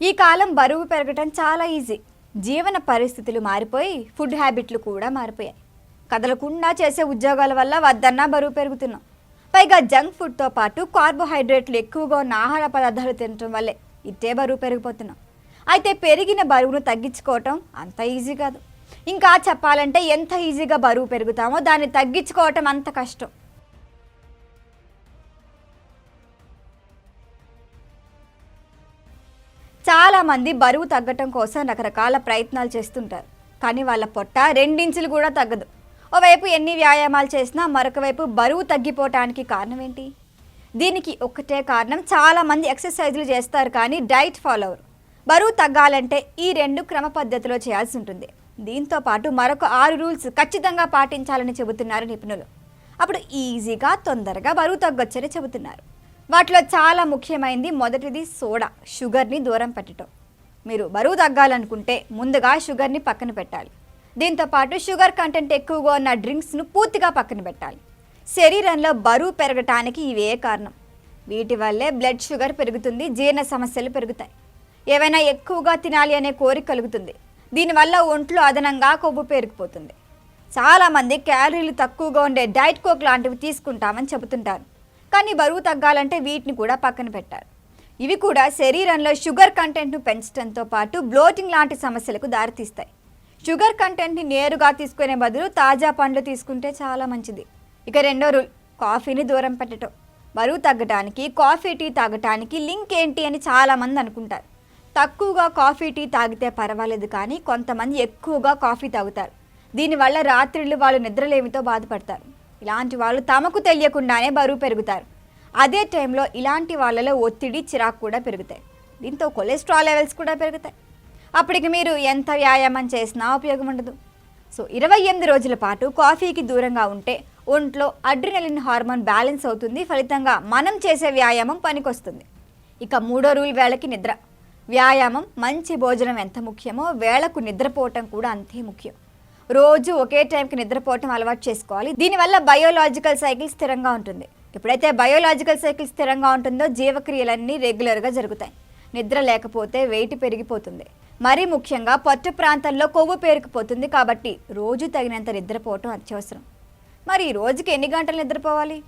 ఈ కాలం బరువు పెరగటం చాలా ఈజీ. జీవన పరిస్థితులు మారిపోయి ఫుడ్ హ్యాబిట్లు కూడా మారిపోయాయి. కదలకుండా చేసే ఉద్యోగాల వల్ల వద్దన్నా బరువు పెరుగుతున్నాం. పైగా జంక్ ఫుడ్తో పాటు కార్బోహైడ్రేట్లు ఎక్కువగా ఉన్న ఆహార పదార్థాలు తినటం వల్లే ఇట్టే బరువు పెరిగిపోతున్నాం. అయితే పెరిగిన బరువును తగ్గించుకోవటం అంత ఈజీ కాదు. ఇంకా చెప్పాలంటే ఎంత ఈజీగా బరువు పెరుగుతామో దాన్ని తగ్గించుకోవటం అంత కష్టం. చాలా మంది బరువు తగ్గటం కోసం రకరకాల ప్రయత్నాలు చేస్తుంటారు. కానీ వాళ్ళ పొట్ట రెండించులు కూడా తగ్గదు. ఓవైపు ఎన్ని వ్యాయామాలు చేసినా మరొక వైపు బరువు తగ్గిపోవటానికి కారణం ఏంటి? దీనికి ఒక్కటే కారణం చాలా మంది ఎక్సర్సైజులు చేస్తారు కానీ డైట్ ఫాలో అవరు బరువు తగ్గాలంటే ఈ రెండు క్రమ పద్ధతిలో చేయాల్సి ఉంటుంది. దీంతో పాటు మరొక ఆరు రూల్స్ ఖచ్చితంగా పాటించాలని చెబుతున్నారు నిపుణులు. అప్పుడు ఈజీగా తొందరగా బరువు తగ్గొచ్చని చెబుతున్నారు. వాటిలో చాలా ముఖ్యమైనది మొదటిది సోడా షుగర్ని దూరం పెట్టడం మీరు బరువు తగ్గాలనుకుంటే ముందుగా షుగర్ని పక్కన పెట్టాలి. దీంతో పాటు షుగర్ కంటెంట్ ఎక్కువగా ఉన్న డ్రింక్స్ను పూర్తిగా పక్కన పెట్టాలి. శరీరంలో బరువు పెరగటానికి ఇవే కారణం. వీటి వల్లే బ్లడ్ షుగర్ పెరుగుతుంది జీర్ణ సమస్యలు పెరుగుతాయి. ఏవైనా ఎక్కువగా తినాలి అనే కోరిక కలుగుతుంది. దీనివల్ల ఒంట్లో అదనంగా కొవ్వు పెరిగిపోతుంది చాలామంది క్యాలరీలు తక్కువగా ఉండే డైట్ కోక్ లాంటివి తీసుకుంటామని చెబుతుంటారు. కానీ బరువు తగ్గాలంటే వీటిని కూడా పక్కన పెట్టారు ఇవి కూడా శరీరంలో షుగర్ కంటెంట్ను పెంచడంతో పాటు బ్లోటింగ్ లాంటి సమస్యలకు దారితీస్తాయి. షుగర్ కంటెంట్ని నేరుగా తీసుకునే బదులు తాజా పండ్లు తీసుకుంటే చాలా మంచిది. ఇక రెండో రూల్ కాఫీని దూరం పెట్టడం బరువు తగ్గడానికి కాఫీ టీ తాగటానికి లింక్ ఏంటి అని చాలామంది అనుకుంటారు. తక్కువగా కాఫీ టీ తాగితే పర్వాలేదు కానీ కొంతమంది ఎక్కువగా కాఫీ తాగుతారు. దీనివల్ల రాత్రిళ్ళు వాళ్ళు నిద్రలేమితో బాధపడతారు. ఇలాంటి వాళ్ళు తమకు తెలియకుండానే బరువు పెరుగుతారు. అదే టైంలో ఇలాంటి వాళ్ళలో ఒత్తిడి చిరాకు కూడా పెరుగుతాయి. దీంతో కొలెస్ట్రాల్ లెవెల్స్ కూడా పెరుగుతాయి. అప్పటికి మీరు ఎంత వ్యాయామం చేసినా ఉపయోగం ఉండదు. సో ఇరవై ఎనిమిది రోజుల పాటు కాఫీకి దూరంగా ఉంటే ఒంట్లో అడ్రినలిన్ హార్మోన్ బ్యాలెన్స్ అవుతుంది. ఫలితంగా మనం చేసే వ్యాయామం పనికొస్తుంది. ఇక మూడో రూల్ వేళకి నిద్ర. వ్యాయామం మంచి భోజనం ఎంత ముఖ్యమో వేళకు నిద్రపోవటం కూడా అంతే ముఖ్యం. రోజు ఒకే టైంకి నిద్రపోవటం అలవాటు చేసుకోవాలి. దీనివల్ల బయోలాజికల్ సైకిల్ స్థిరంగా ఉంటుంది. ఎప్పుడైతే బయోలాజికల్ సైకిల్ స్థిరంగా ఉంటుందో జీవక్రియలన్నీ రెగ్యులర్గా జరుగుతాయి. నిద్ర లేకపోతే వెయిట్ పెరిగిపోతుంది. మరీ ముఖ్యంగా పొట్ట ప్రాంతంలో కొవ్వు పేరుకుపోతుంది కాబట్టి రోజు తగినంత నిద్రపోవటం అత్యవసరం. మరి ఈ రోజుకి ఎన్ని గంటలు నిద్రపోవాలి?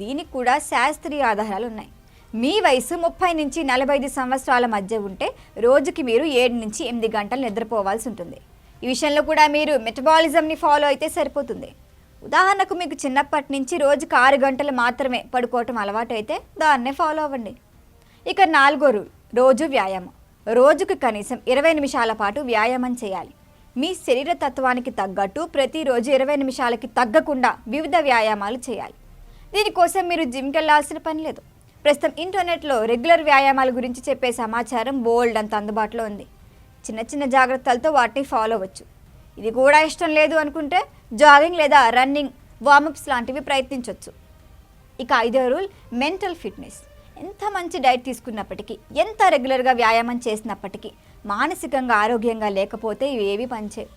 దీనికి కూడా శాస్త్రీయ ఆధారాలు ఉన్నాయి. మీ వయసు ముప్పై నుంచి నలభై ఐదు సంవత్సరాల మధ్య ఉంటే రోజుకి మీరు ఏడు నుంచి ఎనిమిది గంటలు నిద్రపోవాల్సి ఉంటుంది. ఈ విషయంలో కూడా మీరు మెటబాలిజంని ఫాలో అయితే సరిపోతుంది. ఉదాహరణకు మీకు చిన్నప్పటి నుంచి రోజుకి ఆరు గంటలు మాత్రమే పడుకోవటం అలవాటు అయితే దాన్నే ఫాలో అవ్వండి. ఇక నాలుగో రూల్ రోజు వ్యాయామం. రోజుకు కనీసం ఇరవై నిమిషాల పాటు వ్యాయామం చేయాలి. మీ శరీర తత్వానికి తగ్గట్టు ప్రతిరోజు ఇరవై నిమిషాలకి తగ్గకుండా వివిధ వ్యాయామాలు చేయాలి. దీనికోసం మీరు జిమ్కి వెళ్ళాల్సిన పని లేదు. ప్రస్తుతం ఇంటర్నెట్లో రెగ్యులర్ వ్యాయామాల గురించి చెప్పే సమాచారం బోల్డ్ అంత అందుబాటులో ఉంది. చిన్న చిన్న జాగ్రత్తలతో వాటిని ఫాలో అవ్వచ్చు. ఇది కూడా ఇష్టం లేదు అనుకుంటే జాగింగ్ లేదా రన్నింగ్ వార్మప్స్ లాంటివి ప్రయత్నించవచ్చు ఇక ఐదో రూల్ మెంటల్ ఫిట్నెస్. ఎంత మంచి డైట్ తీసుకున్నప్పటికీ ఎంత రెగ్యులర్గా వ్యాయామం చేసినప్పటికీ మానసికంగా ఆరోగ్యంగా లేకపోతే ఇవి ఏవి పనిచేయవు.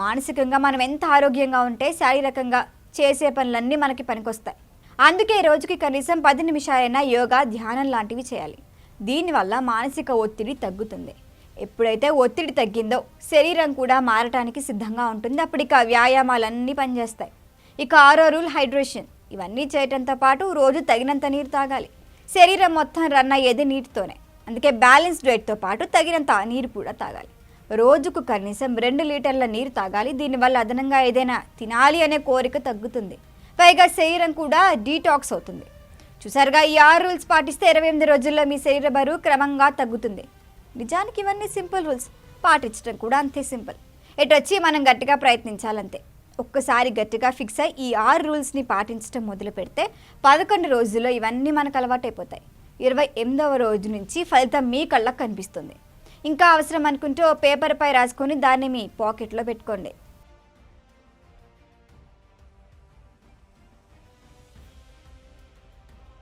మానసికంగా మనం ఎంత ఆరోగ్యంగా ఉంటే శారీరకంగా చేసే పనులన్నీ మనకి పనికొస్తాయి. అందుకే రోజుకి కనీసం పది నిమిషాలైనా యోగా ధ్యానం లాంటివి చేయాలి. దీనివల్ల మానసిక ఒత్తిడి తగ్గుతుంది. ఎప్పుడైతే ఒత్తిడి తగ్గిందో శరీరం కూడా మారటానికి సిద్ధంగా ఉంటుంది. అప్పుడు ఇక వ్యాయామాలన్నీ పనిచేస్తాయి. ఇక ఆరో రూల్ హైడ్రేషన్. ఇవన్నీ చేయటంతో పాటు రోజు తగినంత నీరు తాగాలి. శరీరం మొత్తం రన్ అయ్యేది నీటితోనే. అందుకే బ్యాలెన్స్ డైట్తో పాటు తగినంత నీరు కూడా తాగాలి. రోజుకు కనీసం రెండు లీటర్ల నీరు తాగాలి. దీనివల్ల అదనంగా ఏదైనా తినాలి అనే కోరిక తగ్గుతుంది. పైగా శరీరం కూడా డీటాక్స్ అవుతుంది. చూసారుగా ఈ ఆరు రూల్స్ పాటిస్తే ఇరవై ఎనిమిది రోజుల్లో మీ శరీర బరువు క్రమంగా తగ్గుతుంది. నిజానికి ఇవన్నీ సింపుల్ రూల్స్. పాటించడం కూడా అంతే సింపుల్. ఎటు వచ్చి మనం గట్టిగా ప్రయత్నించాలంతే. ఒక్కసారి గట్టిగా ఫిక్స్ అయ్యి ఈ ఆరు రూల్స్ని పాటించడం మొదలు పెడితే పదకొండు రోజుల్లో ఇవన్నీ మనకు అలవాటైపోతాయి. ఇరవై ఎనిమిదవ రోజు నుంచి ఫలితం మీ కళ్ళకు కనిపిస్తుంది. ఇంకా అవసరం అనుకుంటే ఓ పేపర్పై రాసుకొని దాన్ని మీ పాకెట్లో పెట్టుకోండి.